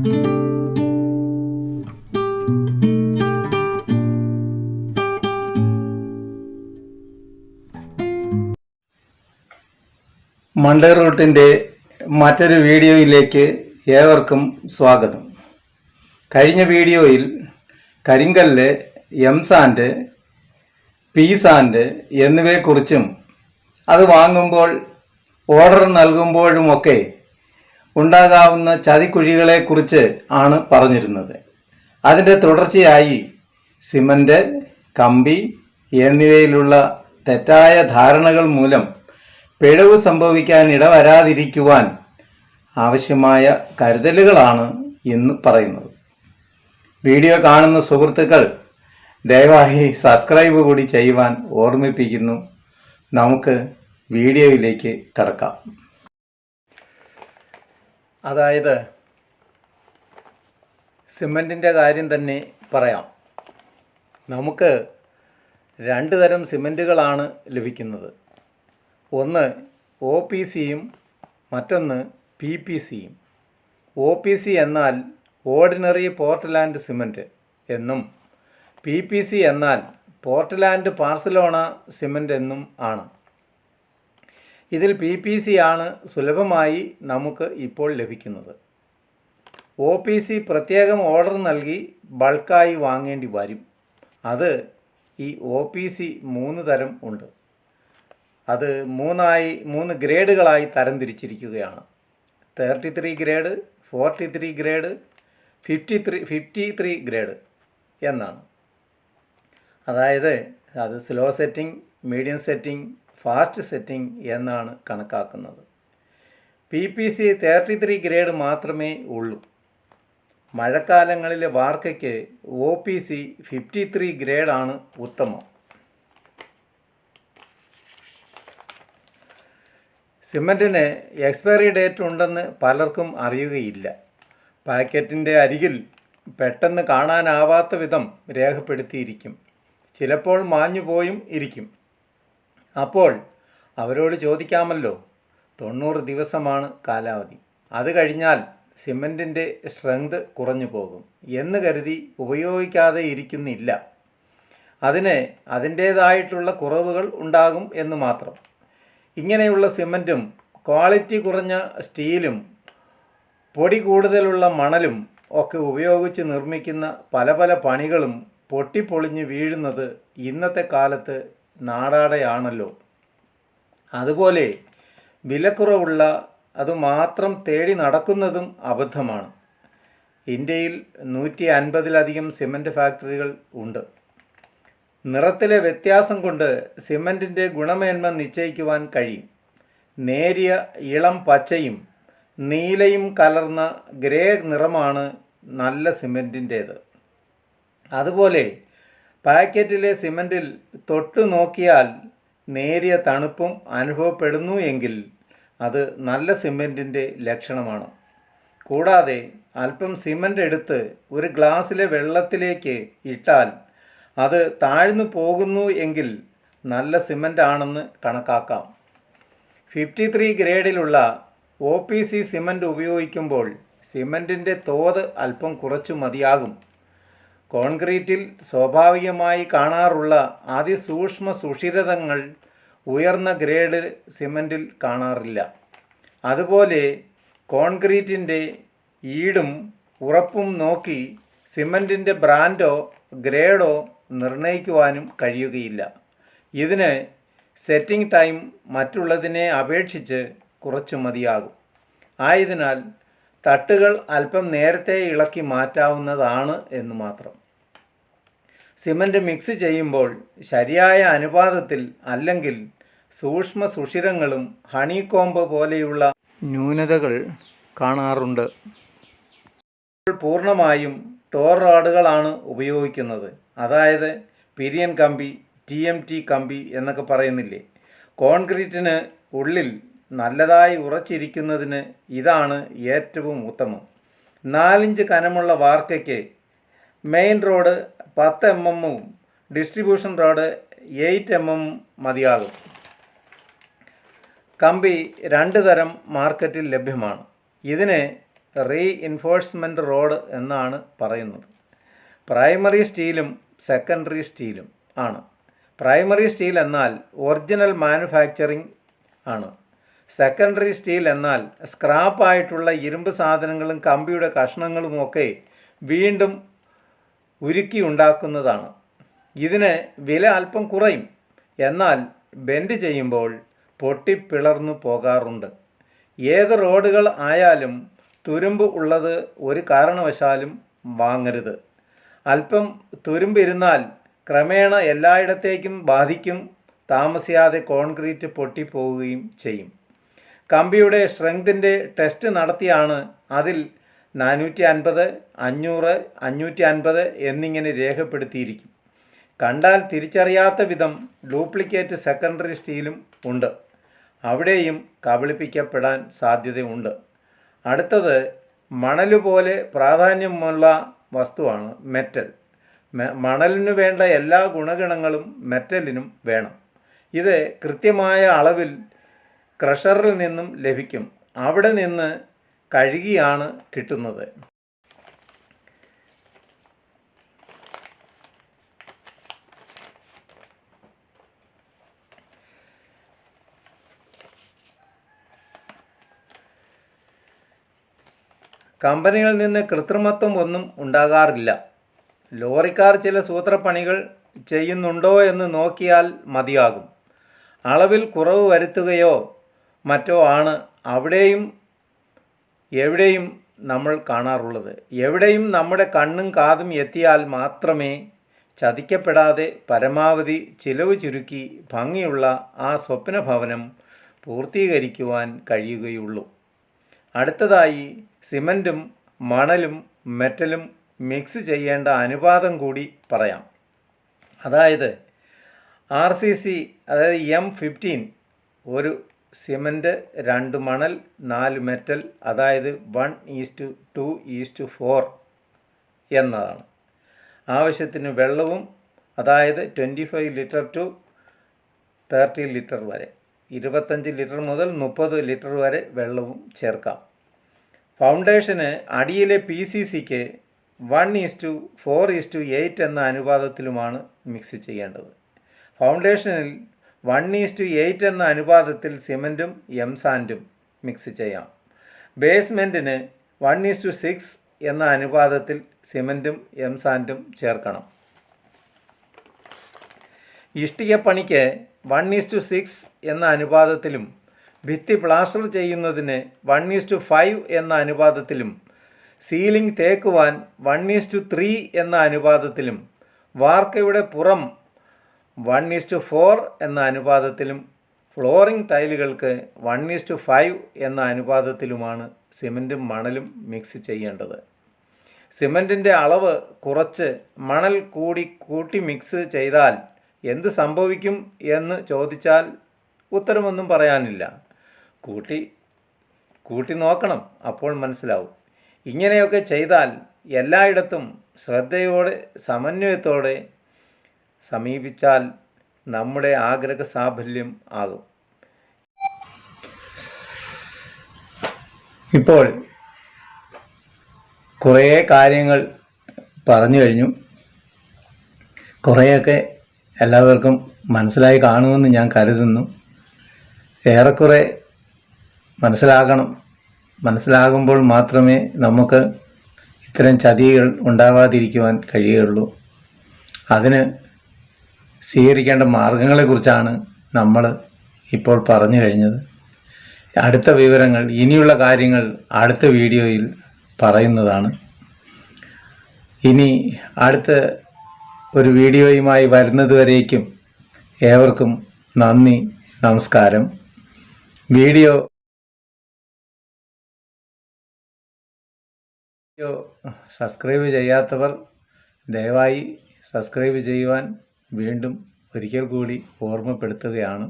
മണ്ടേ റൂട്ടിന്റെ മറ്റൊരു വീഡിയോയിലേക്ക് ഏവർക്കും സ്വാഗതം. കഴിഞ്ഞ വീഡിയോയിൽ കരിങ്കല്ല് എം സാൻഡ് പി സാൻഡ് എന്നിവയെക്കുറിച്ചും അത് വാങ്ങുമ്പോൾ ഓർഡർ നൽകുമ്പോഴുമൊക്കെ ഉണ്ടാകാവുന്ന ചതിക്കുഴികളെക്കുറിച്ച് ആണ് പറഞ്ഞിരുന്നത്. അതിന്റെ തുടർച്ചയായി സിമന്റ് കമ്പി എന്നിവയിലുള്ള തെറ്റായ ധാരണകൾ മൂലം പിഴവ് സംഭവിക്കാൻ ഇടവരാതിരിക്കുവാൻ ആവശ്യമായ കരുതലുകളാണ് ഇന്ന് പറയുന്നത്. വീഡിയോ കാണുന്ന സുഹൃത്തുക്കൾ ദയവായി സബ്സ്ക്രൈബ് കൂടി ചെയ്യുവാൻ ഓർമ്മിപ്പിക്കുന്നു. നമുക്ക് വീഡിയോയിലേക്ക് കടക്കാം. അതായത് സിമന്റിന്റെ കാര്യം തന്നെ പറയാം. നമുക്ക് രണ്ട് തരം സിമന്റുകളാണ് ലഭിക്കുന്നത്. ഒന്ന് ഒ പി സിയും മറ്റൊന്ന് പി പി സിയും. ഒ പി സി എന്നാൽ ഓർഡിനറി പോർട്ട്ലാൻഡ് സിമന്റ് എന്നും പി പി സി എന്നാൽ പോർട്ട്ലാൻഡ് പാർസലോണ സിമന്റ് എന്നും ആണ്. ഇതിൽ പി പി സി ആണ് സുലഭമായി നമുക്ക് ഇപ്പോൾ ലഭിക്കുന്നത്. ഒ പി സി പ്രത്യേകം ഓർഡർ നൽകി ബൾക്കായി വാങ്ങേണ്ടി വരും. അത് ഈ ഒ പി സി മൂന്ന് തരം ഉണ്ട്. അത് മൂന്നായി മൂന്ന് ഗ്രേഡുകളായി തരംതിരിച്ചിരിക്കുകയാണ്. Thirty three grade forty three grade fifty three fifty three grade എന്നാണ്. അതായത് അത് slow setting medium setting fast setting എന്നാണ് കണക്കാക്കുന്നത്. P P C thirty three grade മാത്രമേ ഉള്ളൂ. മഴക്കാലങ്ങളിലെ വാർക്കയ്ക്ക് O P C fifty three ഗ്രേഡാണ് ഉത്തമം. സിമന്റിന് എക്സ്പയറി ഡേറ്റ് ഉണ്ടെന്ന് പലർക്കും അറിയുകയില്ല. പാക്കറ്റിന്റെ അരികിൽ പെട്ടെന്ന് കാണാനാവാത്ത വിധം രേഖപ്പെടുത്തിയിരിക്കും. ചിലപ്പോൾ മാഞ്ഞുപോയും ഇരിക്കും. അപ്പോൾ അവരോട് ചോദിക്കാമല്ലോ. തൊണ്ണൂറ് ദിവസമാണ് കാലാവധി. അത് കഴിഞ്ഞാൽ സിമന്റിന്റെ സ്ട്രെങ്ത് കുറഞ്ഞു പോകും എന്ന് കരുതി ഉപയോഗിക്കാതെ ഇരിക്കുന്നില്ല. അതിന് അതിന്റേതായിട്ടുള്ള കുറവുകൾ ഉണ്ടാകും എന്ന് മാത്രം. ഇങ്ങനെയുള്ള സിമന്റും ക്വാളിറ്റി കുറഞ്ഞ സ്റ്റീലും പൊടി കൂടുതലുള്ള മണലും ഒക്കെ ഉപയോഗിച്ച് നിർമ്മിക്കുന്ന പല പല പണികളും പൊട്ടിപ്പൊളിഞ്ഞ് വീഴുന്നത് ഇന്നത്തെ കാലത്ത് നാടാടെയാണല്ലോ. അതുപോലെ വിലക്കുറവുള്ള അതുമാത്രം തേടി നടക്കുന്നതും അബദ്ധമാണ്. ഇന്ത്യയിൽ നൂറ്റി അൻപതിലധികം സിമന്റ് ഫാക്ടറികൾ ഉണ്ട്. നിറത്തിലെ വ്യത്യാസം കൊണ്ട് സിമന്റിന്റെ ഗുണമേന്മ നിശ്ചയിക്കുവാൻ കഴിയും. നേരിയ ഇളം പച്ചയും നീലയും കലർന്ന ഗ്രേ നിറമാണ് നല്ല സിമന്റിന്റേത് അതുപോലെ പാക്കറ്റിലെ സിമന്റിൽ തൊട്ടു നോക്കിയാൽ നേരിയ തണുപ്പും അനുഭവപ്പെടുന്നു എങ്കിൽ അത് നല്ല സിമന്റിന്റെ ലക്ഷണമാണ്. കൂടാതെ അല്പം സിമന്റ് എടുത്ത് ഒരു ഗ്ലാസ്സിലെ വെള്ളത്തിലേക്ക് ഇട്ടാൽ അത് താഴ്ന്നു പോകുന്നു എങ്കിൽ നല്ല സിമന്റ് ആണെന്ന് കണക്കാക്കാം. ഫിഫ്റ്റി ത്രീ ഗ്രേഡിലുള്ള ഒ പി സി സിമന്റ് ഉപയോഗിക്കുമ്പോൾ സിമന്റിന്റെ തോത് അല്പം കുറച്ചു മതിയാകും. കോൺക്രീറ്റിൽ സ്വാഭാവികമായി കാണാറുള്ള അതിസൂക്ഷ്മ സുഷിരതങ്ങൾ ഉയർന്ന ഗ്രേഡ് സിമന്റിൽ കാണാറില്ല. അതുപോലെ കോൺക്രീറ്റിന്റെ ഈടും ഉറപ്പും നോക്കി സിമന്റിന്റെ ബ്രാൻഡോ ഗ്രേഡോ നിർണയിക്കുവാനും കഴിയുകയില്ല. ഇതിന് സെറ്റിംഗ് ടൈം മറ്റുള്ളതിനെ അപേക്ഷിച്ച് കുറച്ചു മതിയാകും. ആയതിനാൽ തട്ടുകൾ അല്പം നേരത്തെ ഇളക്കി മാറ്റാവുന്നതാണ് എന്ന് മാത്രം. സിമന്റ് മിക്സ് ചെയ്യുമ്പോൾ ശരിയായ അനുപാതത്തിൽ അല്ലെങ്കിൽ സൂക്ഷ്മ സുഷിരങ്ങളും ഹണികോംബ് പോലെയുള്ള ന്യൂനതകൾ കാണാറുണ്ട്. പൂർണമായും ടോർ റോഡുകളാണ് ഉപയോഗിക്കുന്നത്. അതായത് പിരിയൻ കമ്പി ടി എം ടി കമ്പി എന്നൊക്കെ പറയുന്നില്ലേ? കോൺക്രീറ്റിന് ഉള്ളിൽ നല്ലതായി ഉറച്ചിരിക്കുന്നതിന് ഇതാണ് ഏറ്റവും ഉത്തമം. നാലിഞ്ച് കനമുള്ള വാർക്കയ്ക്ക് മെയിൻ റോഡ് പത്ത് എം എമ്മും distribution rod eight M M മതിയാകും. കമ്പി രണ്ട് തരം മാർക്കറ്റിൽ ലഭ്യമാണ്. ഇതിനെ റീ ഇൻഫോഴ്സ്മെന്റ് റോഡ് എന്നാണ് പറയുന്നത്. പ്രൈമറി സ്റ്റീലും സെക്കൻഡറി സ്റ്റീലും ആണ്. പ്രൈമറി സ്റ്റീൽ എന്നാൽ ഒറിജിനൽ മാനുഫാക്ചറിങ് ആണ്. സെക്കൻഡറി സ്റ്റീൽ എന്നാൽ സ്ക്രാപ്പായിട്ടുള്ള ഇരുമ്പ് സാധനങ്ങളും കമ്പിയുടെ കഷ്ണങ്ങളുമൊക്കെ വീണ്ടും ഉരുക്കി ഉണ്ടാക്കുന്നതാണ് ഇതിന് വില അല്പം കുറയും. എന്നാൽ ബെൻഡ് ചെയ്യുമ്പോൾ പൊട്ടിപ്പിളർന്നു പോകാറുണ്ട്. ഏത് റോഡുകൾ ആയാലും തുരുമ്പ് ഉള്ളത് ഒരു കാരണവശാലും വാങ്ങരുത്. അല്പം തുരുമ്പിരുന്നാൽ ക്രമേണ എല്ലായിടത്തേക്കും ബാധിക്കും. താമസിയാതെ കോൺക്രീറ്റ് പൊട്ടിപ്പോവുകയും ചെയ്യും. കമ്പിയുടെ സ്ട്രെങ്തിന്റെ ടെസ്റ്റ് നടത്തിയാണ് അതിൽ നാനൂറ്റി അൻപത് അഞ്ഞൂറ് അഞ്ഞൂറ്റി അൻപത് എന്നിങ്ങനെ രേഖപ്പെടുത്തിയിരിക്കും. കണ്ടാൽ തിരിച്ചറിയാത്ത വിധം ഡ്യൂപ്ലിക്കേറ്റ് സെക്കൻഡറി സ്റ്റീലും ഉണ്ട്. അവിടെയും കബളിപ്പിക്കപ്പെടാൻ സാധ്യതയുണ്ട്. അടുത്തത് മണലുപോലെ പ്രാധാന്യമുള്ള വസ്തുവാണ് മെറ്റൽ. മണലിന് വേണ്ട എല്ലാ ഗുണഗണങ്ങളും മെറ്റലിനും വേണം. ഇത് കൃത്യമായ അളവിൽ ക്രഷറിൽ നിന്നും ലഭിക്കും. അവിടെ നിന്ന് കഴുകിയാണ് കിട്ടുന്നത്. കമ്പനികളിൽ നിന്ന് കൃത്രിമത്വം ഒന്നും ഉണ്ടാകാറില്ല. ലോറിക്കാർ ചില സൂത്രപ്പണികൾ ചെയ്യുന്നുണ്ടോ എന്ന് നോക്കിയാൽ മതിയാകും. അളവിൽ കുറവ് വരുത്തുകയോ മറ്റോ ആണ് അവിടെയും എവിടെയും നമ്മൾ കാണാറുള്ളത്. എവിടെയും നമ്മുടെ കണ്ണും കാതും എത്തിയാൽ മാത്രമേ ചതിക്കപ്പെടാതെ പരമാവധി ചിലവ് ചുരുക്കി ഭംഗിയുള്ള ആ സ്വപ്ന ഭവനം പൂർത്തീകരിക്കുവാൻ കഴിയുകയുള്ളൂ. അടുത്തതായി സിമന്റും മണലും മെറ്റലും മിക്സ് ചെയ്യേണ്ട അനുപാതം കൂടി പറയാം. അതായത് ആർ സി സി അതായത് എം ഫിഫ്റ്റീൻ ഒരു സിമന്റ് രണ്ട് മണൽ നാല് മെറ്റൽ അതായത് one is to two is to four എന്നതാണ്. ആവശ്യത്തിന് വെള്ളവും അതായത് twenty five litre to thirty litre വരെ ഇരുപത്തഞ്ച് ലിറ്റർ മുതൽ മുപ്പത് ലിറ്റർ വരെ വെള്ളവും ചേർക്കാം. ഫൗണ്ടേഷന് അടിയിലെ പി സി സിക്ക് one is to four is to eight എന്ന അനുപാതത്തിലുമാണ് മിക്സ് ചെയ്യേണ്ടത്. ഫൗണ്ടേഷനിൽ വൺ ഈസ് ടു എയ്റ്റ് എന്ന അനുപാതത്തിൽ സിമന്റും എം സാൻഡും മിക്സ് ചെയ്യാം. ബേസ്മെന്റിന് വൺ ഈസ് ടു സിക്സ് എന്ന അനുപാതത്തിൽ സിമന്റും എം സാൻഡും ചേർക്കണം. ഇഷ്ടികപ്പണിക്ക് വൺ ഈസ് ടു സിക്സ് എന്ന അനുപാതത്തിലും ഭിത്തി പ്ലാസ്റ്റർ ചെയ്യുന്നതിന് വൺ ഈസ് ടു ഫൈവ് എന്ന അനുപാതത്തിലും സീലിംഗ് തേക്കുവാൻ വൺ ഈസ് ടു ത്രീ എന്ന അനുപാതത്തിലും വാർക്കയുടെ പുറം വൺ ഈസ് ടു ഫോർ എന്ന അനുപാതത്തിലും ഫ്ലോറിംഗ് ടൈലുകൾക്ക് വൺ ഈസ് ടു ഫൈവ് എന്ന അനുപാതത്തിലുമാണ് സിമന്റും മണലും മിക്സ് ചെയ്യേണ്ടത്. സിമന്റിന്റെ അളവ് കുറച്ച് മണൽ കൂടി കൂട്ടി മിക്സ് ചെയ്താൽ എന്ത് സംഭവിക്കും എന്ന് ചോദിച്ചാൽ ഉത്തരമൊന്നും പറയാനില്ല. കൂട്ടി കൂട്ടി നോക്കണം അപ്പോൾ മനസ്സിലാവും. ഇങ്ങനെയൊക്കെ ചെയ്താൽ എല്ലായിടത്തും ശ്രദ്ധയോടെ സമന്വയത്തോടെ സമീപിച്ചാൽ നമ്മുടെ ആഗ്രഹ സാഫല്യം ആകും. ഇപ്പോൾ കുറേ കാര്യങ്ങൾ പറഞ്ഞു കഴിഞ്ഞു. കുറേയൊക്കെ എല്ലാവർക്കും മനസ്സിലായി കാണുമെന്ന് ഞാൻ കരുതുന്നു. ഏറെക്കുറെ മനസ്സിലാകണം. മനസ്സിലാകുമ്പോൾ മാത്രമേ നമുക്ക് ഇത്തരം ചതികൾ ഉണ്ടാവാതിരിക്കുവാൻ കഴിയുകയുള്ളൂ. അതിന് സ്വീകരിക്കേണ്ട മാർഗങ്ങളെക്കുറിച്ചാണ് നമ്മൾ ഇപ്പോൾ പറഞ്ഞു കഴിഞ്ഞത്. അടുത്ത വിവരങ്ങൾ ഇനിയുള്ള കാര്യങ്ങൾ അടുത്ത വീഡിയോയിൽ പറയുന്നതാണ്. ഇനി അടുത്ത ഒരു വീഡിയോയുമായി വരുന്നതുവരേക്കും ഏവർക്കും നന്ദി നമസ്കാരം. വീഡിയോ സബ്സ്ക്രൈബ് ചെയ്യാത്തവർ ദയവായി സബ്സ്ക്രൈബ് ചെയ്യുവാൻ വീണ്ടും ഒരിക്കൽ കൂടി ഓർമ്മപ്പെടുത്തുകയാണ്